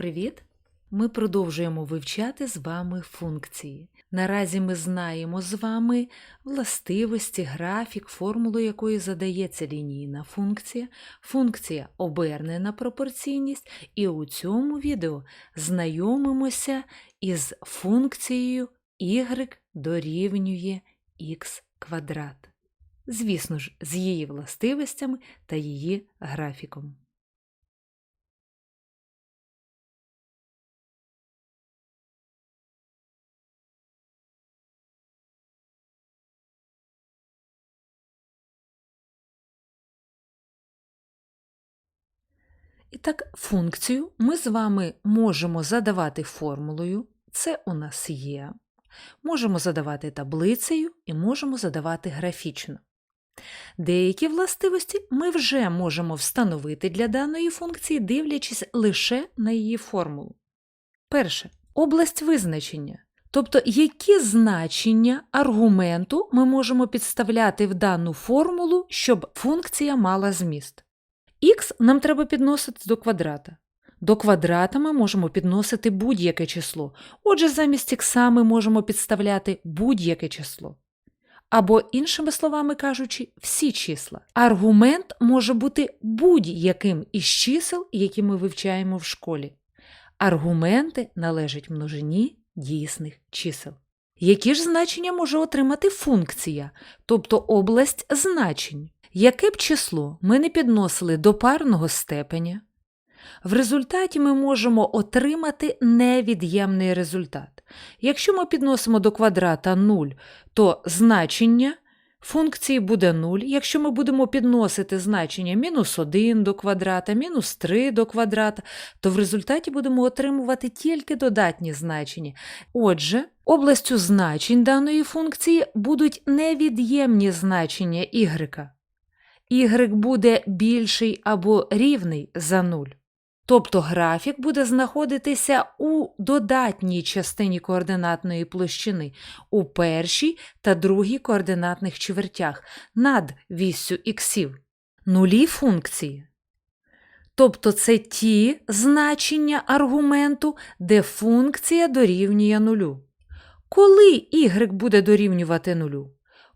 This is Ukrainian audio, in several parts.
Привіт! Ми продовжуємо вивчати з вами функції. Наразі ми знаємо з вами властивості, графік, формулу якої задається лінійна функція, функція обернена пропорційність, і у цьому відео знайомимося із функцією y дорівнює х квадрат. Звісно ж, з її властивостями та її графіком. І так, функцію ми з вами можемо задавати формулою, це у нас є. Можемо задавати таблицею і можемо задавати графічно. Деякі властивості ми вже можемо встановити для даної функції, дивлячись лише на її формулу. Перше область визначення. Тобто, які значення аргументу ми можемо підставляти в дану формулу, щоб функція мала зміст. Х нам треба підносити до квадрата. До квадрата ми можемо підносити будь-яке число. Отже, замість х ми можемо підставляти будь-яке число. Або, іншими словами кажучи, всі числа. Аргумент може бути будь-яким із чисел, які ми вивчаємо в школі. Аргументи належать множині дійсних чисел. Які ж значення може отримати функція, тобто область значень? Яке б число ми не підносили до парного степеня, в результаті ми можемо отримати невід'ємний результат. Якщо ми підносимо до квадрата 0, то значення функції буде 0. Якщо ми будемо підносити значення мінус 1 до квадрата, мінус 3 до квадрата, то в результаті будемо отримувати тільки додатні значення. Отже, областю значень даної функції будуть невід'ємні значення y y буде більший або рівний за 0. Тобто графік буде знаходитися у додатній частині координатної площини, у першій та другій координатних чвертях над віссю іксів. Нулі функції. Тобто це ті значення аргументу, де функція дорівнює нулю. Коли y буде дорівнювати нулю?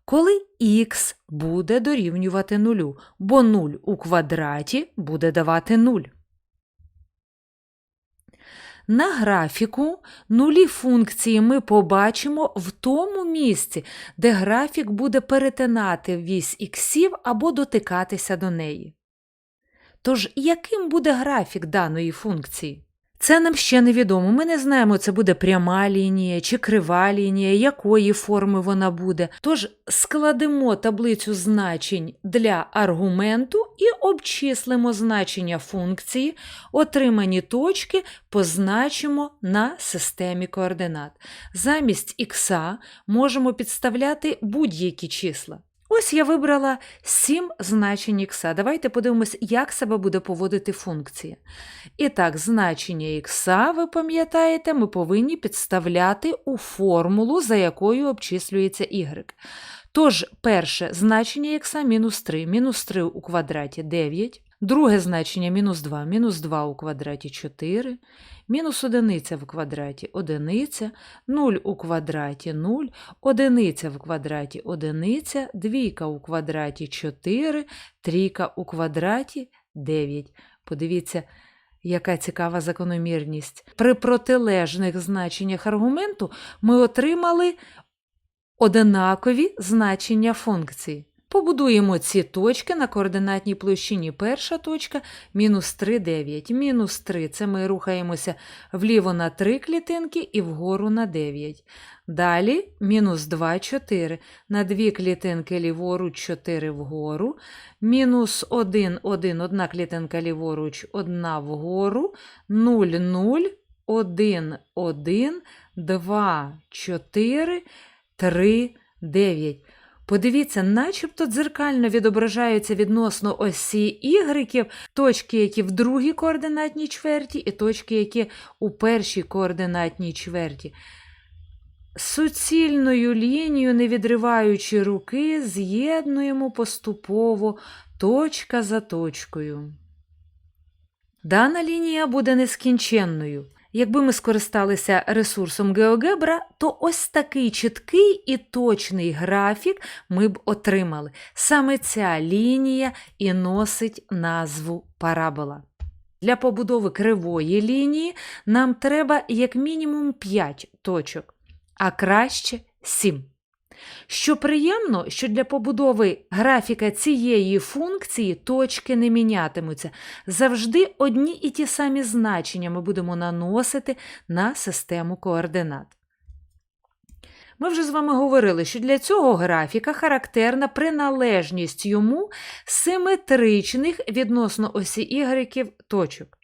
Коли х буде дорівнювати нулю, бо 0 у квадраті буде давати 0. На графіку нулі функції ми побачимо в тому місці, де графік буде перетинати вісь іксів або дотикатися до неї. Тож, яким буде графік даної функції? Це нам ще невідомо. Ми не знаємо, це буде пряма лінія чи крива лінія, якої форми вона буде. Тож складемо таблицю значень для аргументу і обчислимо значення функції, отримані точки позначимо на системі координат. Замість х можемо підставляти будь-які числа. Ось я вибрала 7 значень х. Давайте подивимось, як себе буде поводити функція. І так, значення х, ви пам'ятаєте, ми повинні підставляти у формулу, за якою обчислюється y. Тож, перше значення х мінус 3, мінус 3 у квадраті 9. Друге значення мінус 2, мінус 2 у квадраті 4, мінус одиниця в квадраті одиниця, 0 у квадраті 0, одиниця в квадраті одиниця, двійка у квадраті 4, трійка у квадраті 9. Подивіться, яка цікава закономірність. При протилежних значеннях аргументу ми отримали одинакові значення функції. Побудуємо ці точки на координатній площині. Перша точка мінус 3, 9. Мінус 3 це ми рухаємося вліво на 3 клітинки і вгору на 9. Далі мінус 2, 4. На 2 клітинки ліворуч, 4 вгору. Мінус 1, 1, одна клітинка ліворуч, 1 вгору. 0, 0, 1, 1, 2, 4, 3, 9. Подивіться, начебто дзеркально відображаються відносно осі ігреків точки, які в другій координатній чверті, і точки, які у першій координатній чверті. Суцільною лінією, не відриваючи руки, з'єднуємо поступово точка за точкою. Дана лінія буде нескінченною. Якби ми скористалися ресурсом GeoGebra, то ось такий чіткий і точний графік ми б отримали. Саме ця лінія і носить назву парабола. Для побудови кривої лінії нам треба як мінімум 5 точок, а краще 7. Що приємно, що для побудови графіка цієї функції точки не мінятимуться. Завжди одні і ті самі значення ми будемо наносити на систему координат. Ми вже з вами говорили, що для цього графіка характерна приналежність йому симетричних відносно осі Y точок.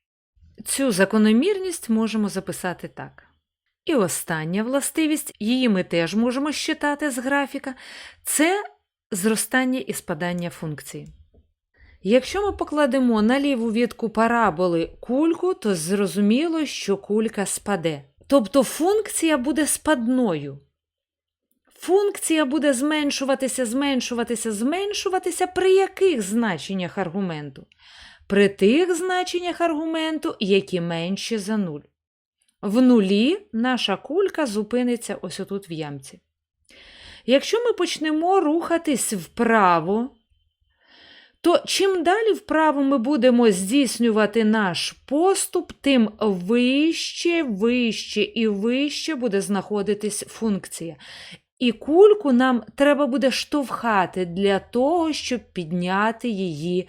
Цю закономірність можемо записати так. І остання властивість, її ми теж можемо считати з графіка, це зростання і спадання функції. Якщо ми покладемо на ліву відку параболи кульку, то зрозуміло, що кулька спаде. Тобто функція буде спадною. Функція буде зменшуватися, зменшуватися, зменшуватися при яких значеннях аргументу? При тих значеннях аргументу, які менші за нуль. В нулі наша кулька зупиниться ось отут в ямці. Якщо ми почнемо рухатись вправо, то чим далі вправо ми будемо здійснювати наш поступ, тим вище, вище і вище буде знаходитись функція. І кульку нам треба буде штовхати для того, щоб підняти її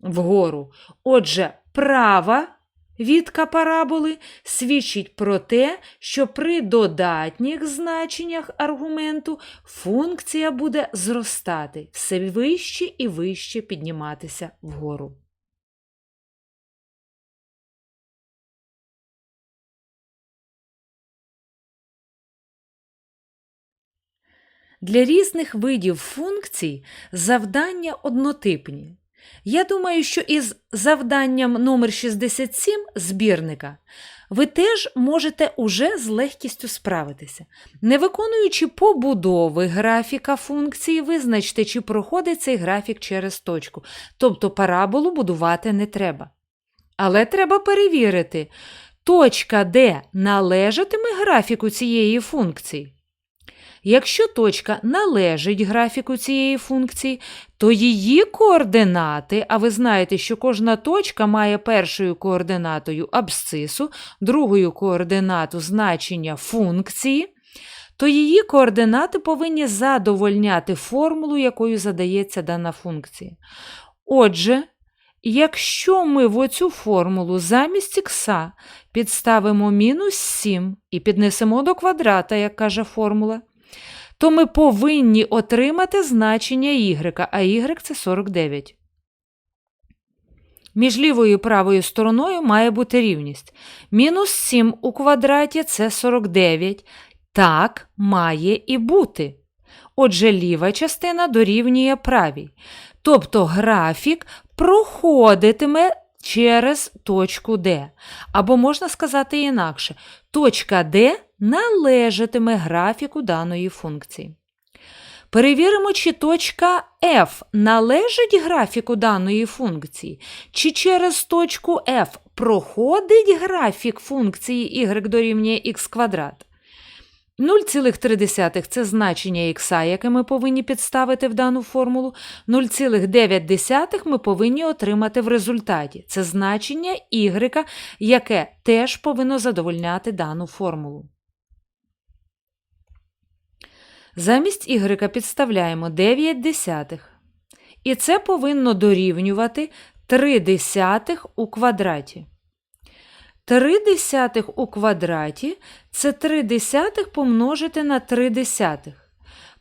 вгору. Отже, права Відка параболи свідчить про те, що при додатніх значеннях аргументу функція буде зростати, все вище і вище підніматися вгору. Для різних видів функцій завдання однотипні. Я думаю, що із завданням номер 67 збірника ви теж можете уже з легкістю справитися. Не виконуючи побудови графіка функції, визначте, чи проходить цей графік через точку, тобто параболу будувати не треба. Але треба перевірити, точка, де належатиме графіку цієї функції. Якщо точка належить графіку цієї функції, то її координати, а ви знаєте, що кожна точка має першою координатою абсцису, другою координату значення функції, то її координати повинні задовольняти формулу, якою задається дана функція. Отже, якщо ми в оцю формулу замість х підставимо мінус 7 і піднесемо до квадрата, як каже формула, то ми повинні отримати значення y, а y це 49. Між лівою і правою стороною має бути рівність. Мінус 7 у квадраті це 49. Так має і бути. Отже, ліва частина дорівнює правій. Тобто графік проходитиме через точку D. Або можна сказати інакше, точка D належатиме графіку даної функції. Перевіримо, чи точка F належить графіку даної функції, чи через точку F проходить графік функції y дорівнює х квадрат. 0,3 це значення х, яке ми повинні підставити в дану формулу. 0,9 ми повинні отримати в результаті. Це значення y, яке теж повинно задовольняти дану формулу. Замість y підставляємо 9 десятих. І це повинно дорівнювати 3 десятих у квадраті. 3 десятих у квадраті це 3 десятих помножити на 3 десятих.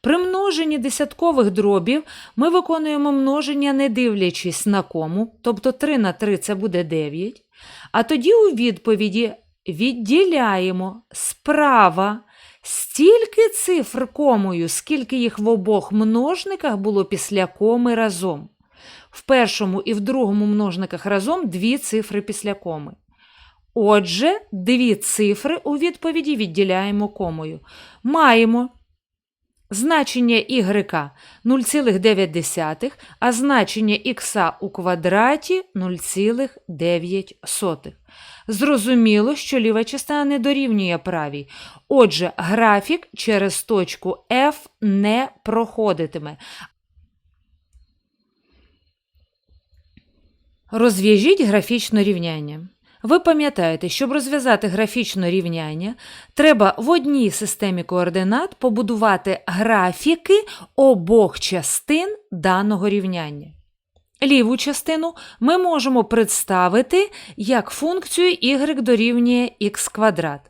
При множенні десяткових дробів ми виконуємо множення, не дивлячись на кому, тобто 3 на 3 це буде 9. А тоді у відповіді відділяємо справа стільки цифр комою, скільки їх в обох множниках було після коми разом. В першому і в другому множниках разом дві цифри після коми. Отже, дві цифри у відповіді відділяємо комою. Маємо значення y 0,9, а значення х у квадраті 0,9. Зрозуміло, що ліва частина не дорівнює правій. Отже, графік через точку F не проходитиме. Розв'яжіть графічне рівняння. Ви пам'ятаєте, щоб розв'язати графічне рівняння, треба в одній системі координат побудувати графіки обох частин даного рівняння. Ліву частину ми можемо представити як функцію y дорівнює х квадрат.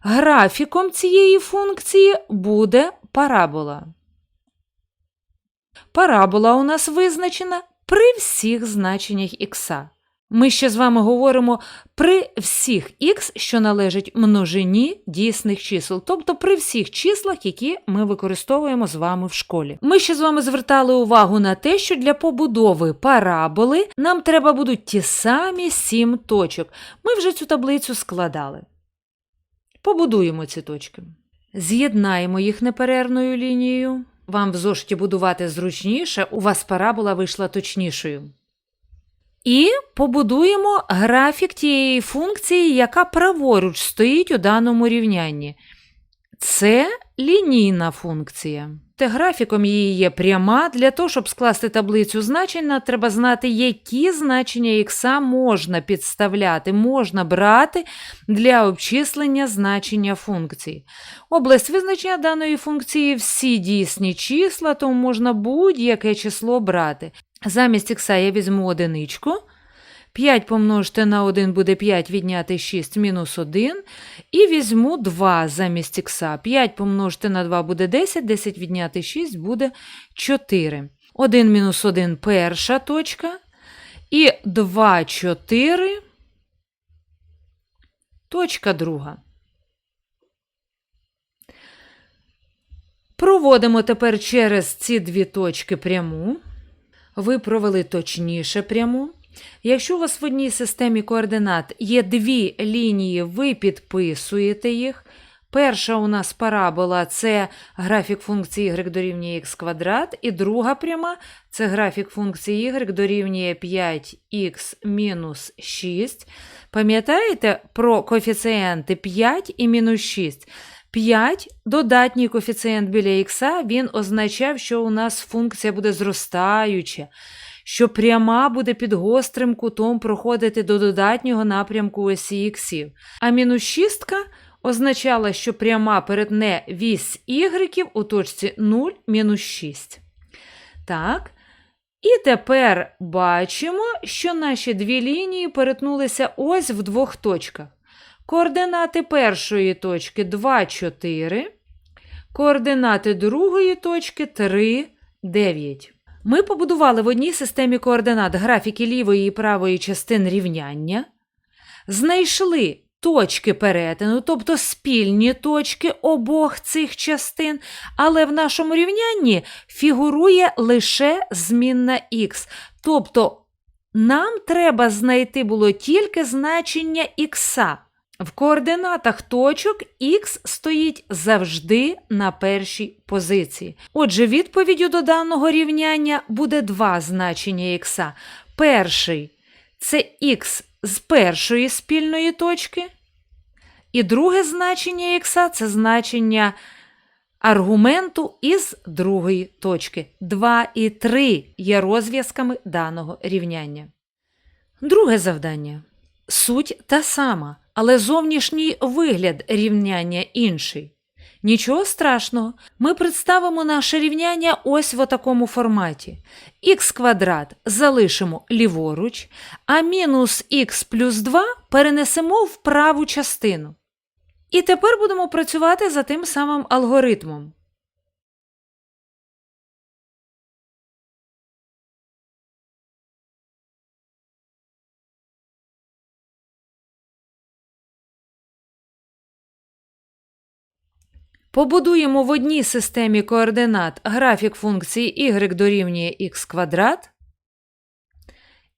Графіком цієї функції буде парабола. Парабола у нас визначена при всіх значеннях х. Ми ще з вами говоримо при всіх х, що належать множині дійсних чисел, тобто при всіх числах, які ми використовуємо з вами в школі. Ми ще з вами звертали увагу на те, що для побудови параболи нам треба будуть ті самі сім точок. Ми вже цю таблицю складали. Побудуємо ці точки. З'єднаємо їх неперервною лінією. Вам в зошиті будувати зручніше, у вас парабола вийшла точнішою. І побудуємо графік тієї функції, яка праворуч стоїть у даному рівнянні. Це лінійна функція. Те графіком її є пряма. Для того, щоб скласти таблицю значень, треба знати, які значення х можна підставляти, можна брати для обчислення значення функції. Область визначення даної функції всі дійсні числа, тому можна будь-яке число брати. Замість х я візьму одиничку. 5 помножити на 1 буде 5 відняти 6 мінус 1. І візьму 2 замість х. 5 помножити на 2 буде 10, 10 відняти 6 буде 4. 1 мінус 1 перша точка. І 2, 4. Точка друга. Проводимо тепер через ці дві точки пряму. Ви провели точніше пряму. Якщо у вас в одній системі координат є дві лінії, ви підписуєте їх. Перша у нас парабола це графік функції y дорівнює х квадрат, і друга пряма це графік функції y дорівнює 5х мінус 6. Пам'ятаєте про коефіцієнти 5 і мінус 6? 5 додатній коефіцієнт біля х, він означав, що у нас функція буде зростаюча, що пряма буде під гострим кутом проходити до додатнього напрямку осі іксів. А мінус шістка означала, що пряма перетне вісь ігреків у точці 0 мінус 6. Так. І тепер бачимо, що наші дві лінії перетнулися ось в двох точках. Координати першої точки 2, 4. Координати другої точки 3, 9. Ми побудували в одній системі координат графіки лівої і правої частин рівняння. Знайшли точки перетину, тобто спільні точки обох цих частин, але в нашому рівнянні фігурує лише змінна х. Тобто нам треба знайти було тільки значення х. В координатах точок х стоїть завжди на першій позиції. Отже, відповіддю до даного рівняння буде два значення х. Перший це х з першої спільної точки. І друге значення х це значення аргументу із другої точки. 2 і 3 є розв'язками даного рівняння. Друге завдання. Суть та сама але зовнішній вигляд рівняння інший. Нічого страшного, ми представимо наше рівняння ось в такому форматі. х квадрат залишимо ліворуч, а мінус х плюс 2 перенесемо в праву частину. І тепер будемо працювати за тим самим алгоритмом. Побудуємо в одній системі координат графік функції y дорівнює х квадрат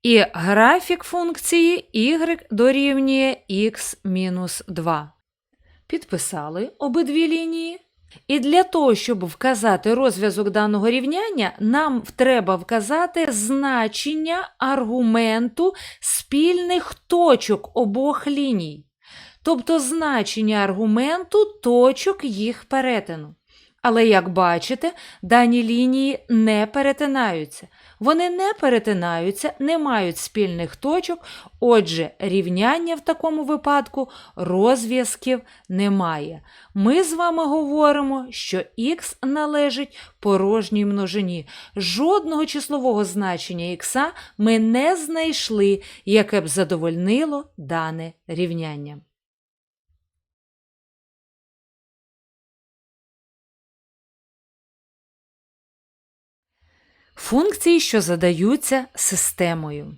і графік функції y дорівнює х мінус 2. Підписали обидві лінії. І для того, щоб вказати розв'язок даного рівняння, нам треба вказати значення аргументу спільних точок обох ліній, тобто значення аргументу точок їх перетину. Але, як бачите, дані лінії не перетинаються. Вони не перетинаються, не мають спільних точок, отже, рівняння в такому випадку розв'язків немає. Ми з вами говоримо, що х належить порожній множині. Жодного числового значення х ми не знайшли, яке б задовольнило дане рівняння. Функції, що задаються системою.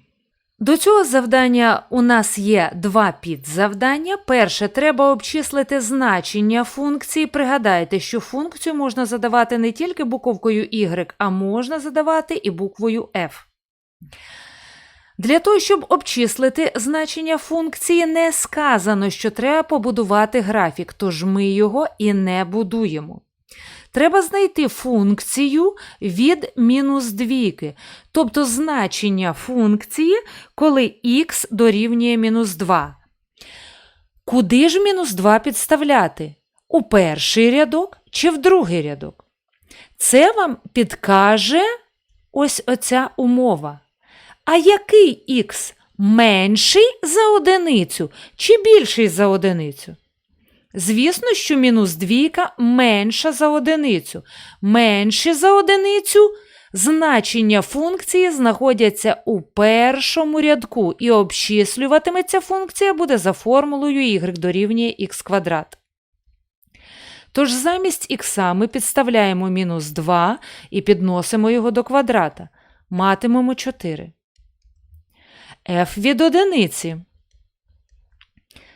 До цього завдання у нас є два підзавдання. Перше, треба обчислити значення функції. Пригадайте, що функцію можна задавати не тільки буковкою y, а можна задавати і буквою f. Для того, щоб обчислити значення функції, не сказано, що треба побудувати графік, тож ми його і не будуємо. Треба знайти функцію від мінус двійки, тобто значення функції, коли х дорівнює мінус 2. Куди ж мінус 2 підставляти? У перший рядок чи в другий рядок? Це вам підкаже ось оця умова. А який х менший за одиницю чи більший за одиницю? Звісно, що мінус двійка менша за одиницю. Менше за одиницю значення функції знаходяться у першому рядку, і обчислюватиметься функція буде за формулою y дорівнює х квадрат. Тож замість х ми підставляємо мінус 2 і підносимо його до квадрата. Матимемо 4. f від одиниці.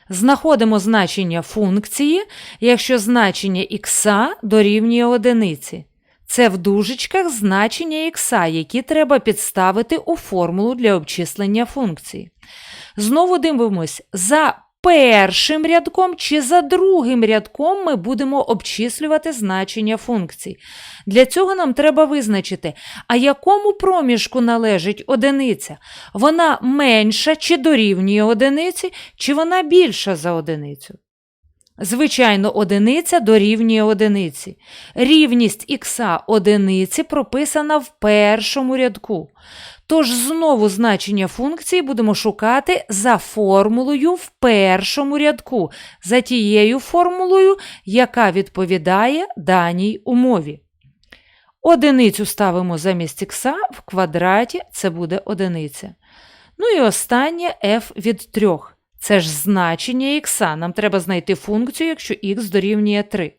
Знаходимо значення функції, якщо значення х дорівнює одиниці. Це в дужечках значення х, які треба підставити у формулу для обчислення функції. Знову дивимось, за першим рядком чи за другим рядком ми будемо обчислювати значення функцій. Для цього нам треба визначити, а якому проміжку належить одиниця. Вона менша чи дорівнює одиниці, чи вона більша за одиницю. Звичайно, одиниця дорівнює одиниці. Рівність х одиниці прописана в першому рядку. Тож знову значення функції будемо шукати за формулою в першому рядку, за тією формулою, яка відповідає даній умові. Одиницю ставимо замість х в квадраті це буде одиниця. Ну і останнє f від 3. Це ж значення х. Нам треба знайти функцію, якщо х дорівнює 3.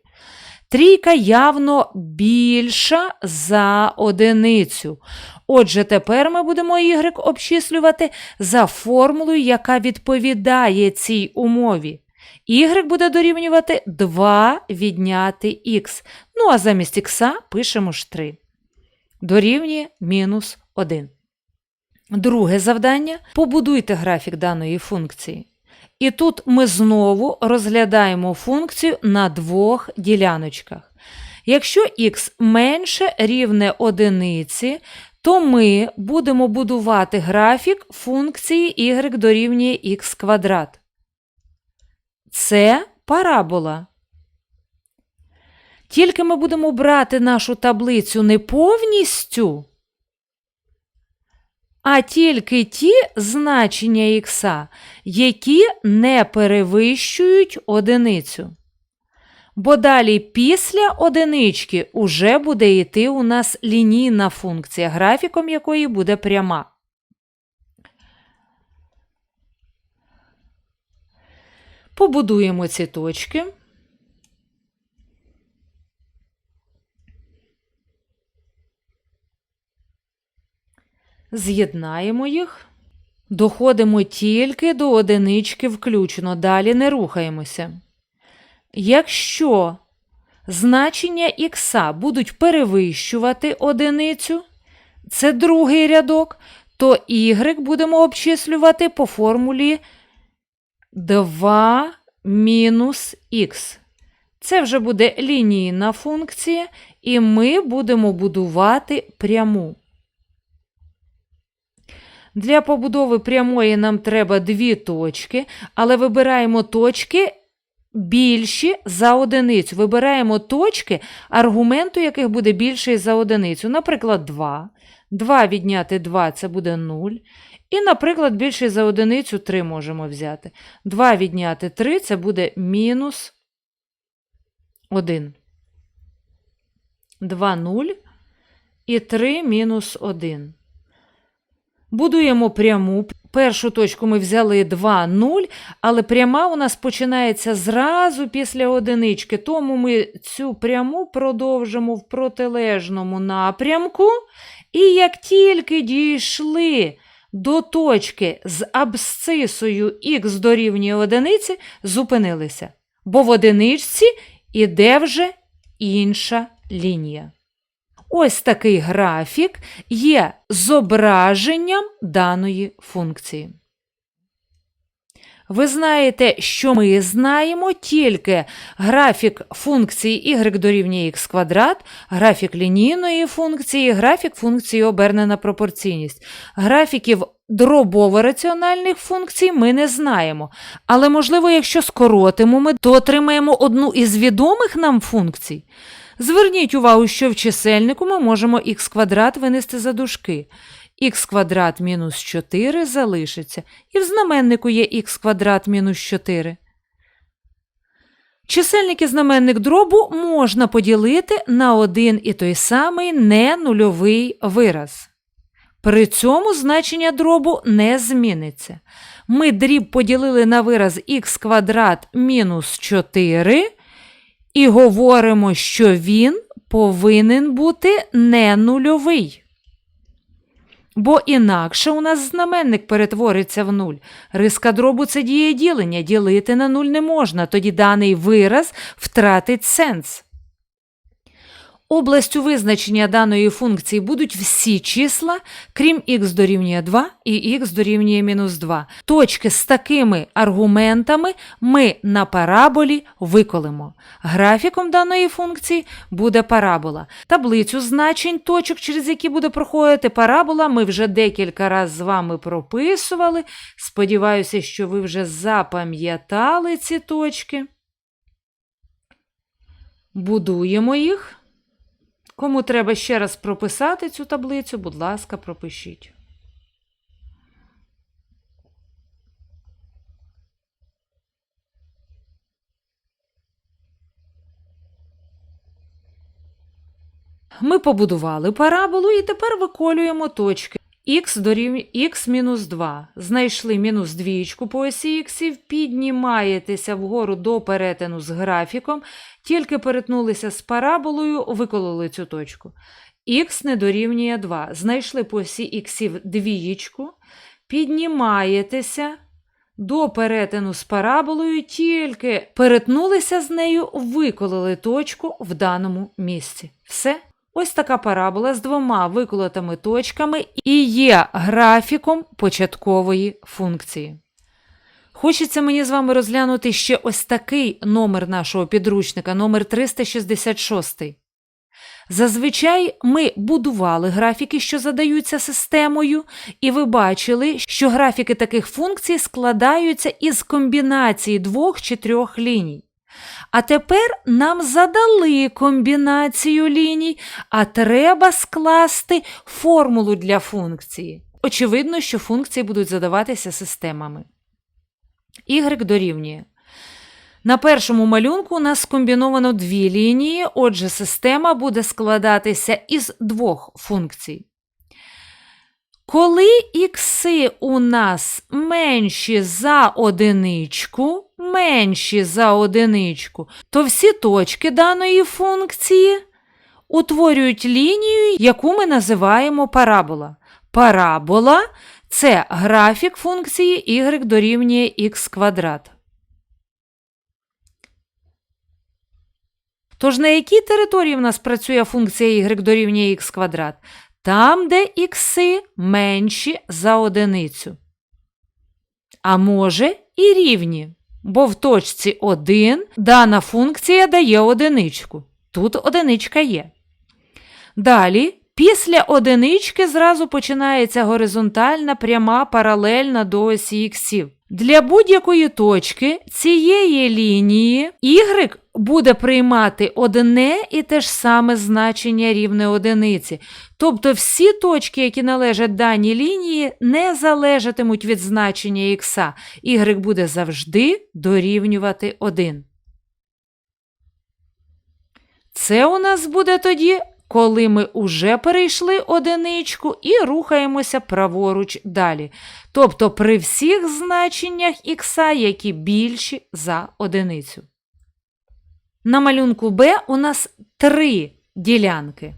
Трійка явно більша за одиницю. Отже, тепер ми будемо y обчислювати за формулою, яка відповідає цій умові. Y буде дорівнювати 2 відняти х. Ну, а замість х пишемо ж 3. Дорівнює мінус 1. Друге завдання побудуйте графік даної функції. І тут ми знову розглядаємо функцію на двох діляночках. Якщо х менше рівне одиниці, то ми будемо будувати графік функції y дорівнює х квадрат. Це парабола. Тільки ми будемо брати нашу таблицю не повністю, а тільки ті значення х, які не перевищують одиницю. Бо далі після одинички уже буде йти у нас лінійна функція, графіком якої буде пряма. Побудуємо ці точки. З'єднаємо їх. Доходимо тільки до одинички включно, далі не рухаємося. Якщо значення х будуть перевищувати одиницю, це другий рядок, то y будемо обчислювати по формулі 2 мінус х. Це вже буде лінійна функція, і ми будемо будувати пряму. Для побудови прямої нам треба дві точки, але вибираємо точки більші за одиницю. Вибираємо точки, аргументу яких буде більший за одиницю. Наприклад, 2. 2 відняти 2 це буде 0. І, наприклад, більший за одиницю 3 можемо взяти. 2 відняти 3 це буде мінус 1. 2 0 і 3 мінус 1. Будуємо пряму. Першу точку ми взяли 2, 0, але пряма у нас починається зразу після одинички. Тому ми цю пряму продовжимо в протилежному напрямку. І як тільки дійшли до точки з абсцисою х дорівнює одиниці, зупинилися. Бо в одиничці іде вже інша лінія. Ось такий графік є зображенням даної функції. Ви знаєте, що ми знаємо тільки графік функції y дорівнює х квадрат, графік лінійної функції, графік функції обернена пропорційність. Графіків дробово-раціональних функцій ми не знаємо. Але, можливо, якщо скоротимо ми, то отримаємо одну із відомих нам функцій. Зверніть увагу, що в чисельнику ми можемо х квадрат винести за дужки. х квадрат мінус 4 залишиться, і в знаменнику є х квадрат мінус 4. Чисельник і знаменник дробу можна поділити на один і той самий ненульовий вираз. При цьому значення дробу не зміниться. Ми дріб поділили на вираз х квадрат мінус 4 і говоримо, що він повинен бути не нульовий. Бо інакше у нас знаменник перетвориться в нуль. Риска дробу це дієділення, ділити на нуль не можна, тоді даний вираз втратить сенс. Областю визначення даної функції будуть всі числа, крім х дорівнює 2 і х дорівнює мінус 2. Точки з такими аргументами ми на параболі виколимо. Графіком даної функції буде парабола. Таблицю значень точок, через які буде проходити парабола, ми вже декілька разів з вами прописували. Сподіваюся, що ви вже запам'ятали ці точки. Будуємо їх. Кому треба ще раз прописати цю таблицю, будь ласка, пропишіть. Ми побудували параболу і тепер виколюємо точки. Х дорівнює х мінус 2. Знайшли мінус двічку по осі х, піднімаєтеся вгору до перетину з графіком, тільки перетнулися з параболою, викололи цю точку. Х не дорівнює 2. Знайшли по осі х двієчку, піднімаєтеся до перетину з параболою, тільки перетнулися з нею, виколили точку в даному місці. Все. Ось така парабола з двома виколотими точками і є графіком початкової функції. Хочеться мені з вами розглянути ще ось такий номер нашого підручника, номер 366. Зазвичай ми будували графіки, що задаються системою, і ви бачили, що графіки таких функцій складаються із комбінації двох чи трьох ліній. А тепер нам задали комбінацію ліній, а треба скласти формулу для функції. Очевидно, що функції будуть задаватися системами. Y дорівнює. На першому малюнку у нас скомбіновано дві лінії, отже, система буде складатися із двох функцій. Коли ікси у нас менші за одиничку, менші за одиничку, то всі точки даної функції утворюють лінію, яку ми називаємо парабола. Парабола це графік функції y дорівнює х квадрат. Тож на якій території в нас працює функція y дорівнює х квадрат? Там, де ікси менші за одиницю. А може і рівні. бо в точці 1 дана функція дає одиничку. Тут одиничка є. Далі, після одинички зразу починається горизонтальна пряма паралельна до осі іксів. Для будь-якої точки цієї лінії y буде приймати одне і те ж саме значення рівне одиниці. Тобто всі точки, які належать даній лінії, не залежатимуть від значення х. y буде завжди дорівнювати 1. Це у нас буде тоді, коли ми уже перейшли одиничку і рухаємося праворуч далі. Тобто при всіх значеннях х, які більші за одиницю. На малюнку Б у нас три ділянки.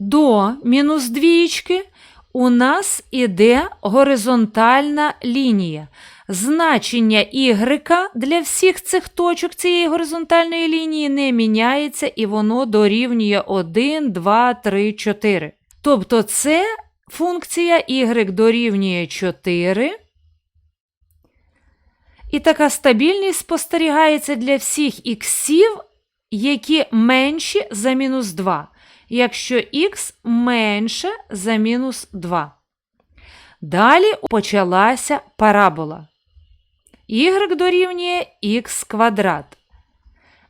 До мінус двієчки у нас іде горизонтальна лінія. Значення y для всіх цих точок цієї горизонтальної лінії не міняється і воно дорівнює 1, 2, 3, 4. Тобто це функція y дорівнює 4. І така стабільність спостерігається для всіх іксів, які менші за мінус 2 якщо х менше за мінус 2. Далі почалася парабола. y дорівнює х квадрат.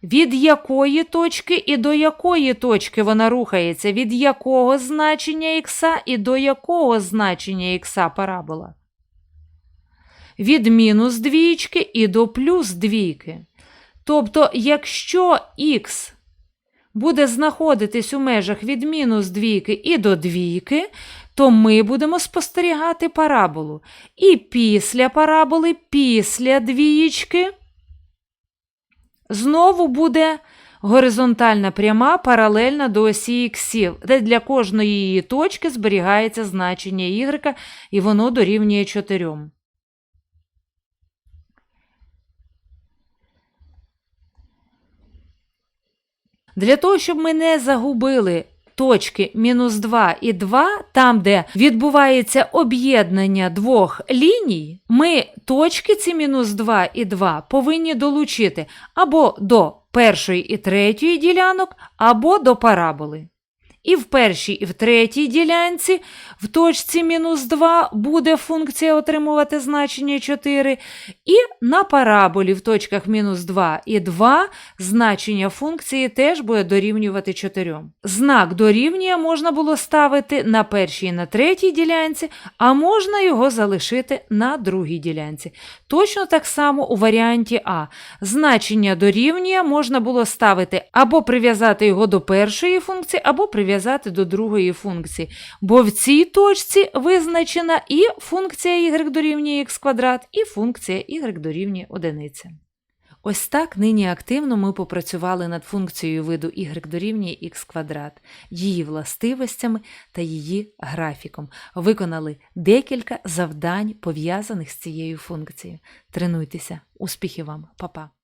Від якої точки і до якої точки вона рухається? Від якого значення х і до якого значення х парабола? Від мінус двічки і до плюс двійки. Тобто, якщо х буде знаходитись у межах від мінус двійки і до двійки, то ми будемо спостерігати параболу. І після параболи, після двієчки, знову буде горизонтальна пряма паралельна до осі іксів, де для кожної її точки зберігається значення y, і воно дорівнює 4. Для того, щоб ми не загубили точки мінус 2 і 2, там, де відбувається об'єднання двох ліній, ми точки ці мінус 2 і 2 повинні долучити або до першої і третьої ділянок, або до параболи. І в першій, і в третій ділянці в точці мінус 2 буде функція отримувати значення 4, і на параболі в точках мінус 2 і 2 значення функції теж буде дорівнювати 4. Знак дорівнює можна було ставити на першій і на третій ділянці, а можна його залишити на другій ділянці. Точно так само у варіанті А. Значення дорівнює можна було ставити або прив'язати його до першої функції, або прив'язати до другої функції. Бо в цій точці визначена і функція y дорівнює х квадрат, і функція y дорівнює 1. Ось так нині активно ми попрацювали над функцією виду y дорівнює х квадрат, її властивостями та її графіком. Виконали декілька завдань, пов'язаних з цією функцією. Тренуйтеся, успіхів вам, Па-па!